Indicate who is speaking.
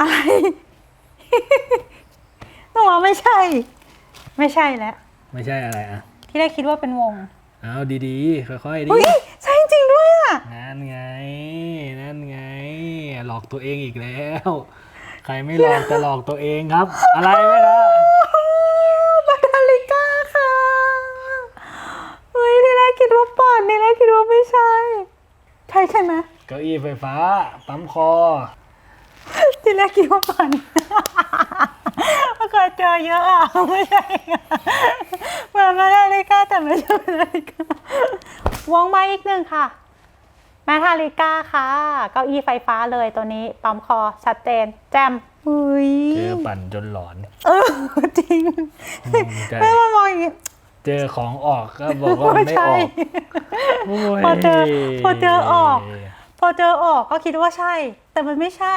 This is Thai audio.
Speaker 1: อะไร ต้องว่าไม่ใช่ ไม่ใช่แล้ว
Speaker 2: ไม่ใช่อะไรอะ
Speaker 1: ที่แรกคิดว่าเป็นวง
Speaker 2: เอาดีๆ ค่อยๆดิ
Speaker 1: เฮ้ยใช่จริงๆด้วยอะ
Speaker 2: นั่นไง นั่นไง หลอกตัวเองอีกแล้ว ใครไม่หลอกจะหลอกตัวเองครับ อะไรไม่ละ
Speaker 1: บานาลิก้าค่ะเฮ้ยที่แรกคิดว่าป่อนที่แรกคิดว่าไม่ใช่ ใช่ใช่ไหม
Speaker 2: เก้าอี้ไฟฟ้าปั๊มคอ
Speaker 1: ที่แรกคิดว่าป่อนเคยเจอเยอะอะไม่ใช่เหมือนมานาลิก้าแต่ไม่ใช่มานาลิก้าวงมาอีกหนึ่งค่ะมาทาลิก้าค่ะ เก้าอี้ไฟฟ้าเลยตัวนี้ปั๊มคอชัดเจน แจมเฮ้ย
Speaker 2: เจอปั่นจนหลอน
Speaker 1: เออ จริง
Speaker 2: อืมใช่
Speaker 1: ไม่มามองอย่างงี้
Speaker 2: เจอของออกก็บอกว่าไม่ออกโย
Speaker 1: พอเจอพอเจอออก พอเจอออกก็คิดว่าใช่ แต่มันไม่ใช่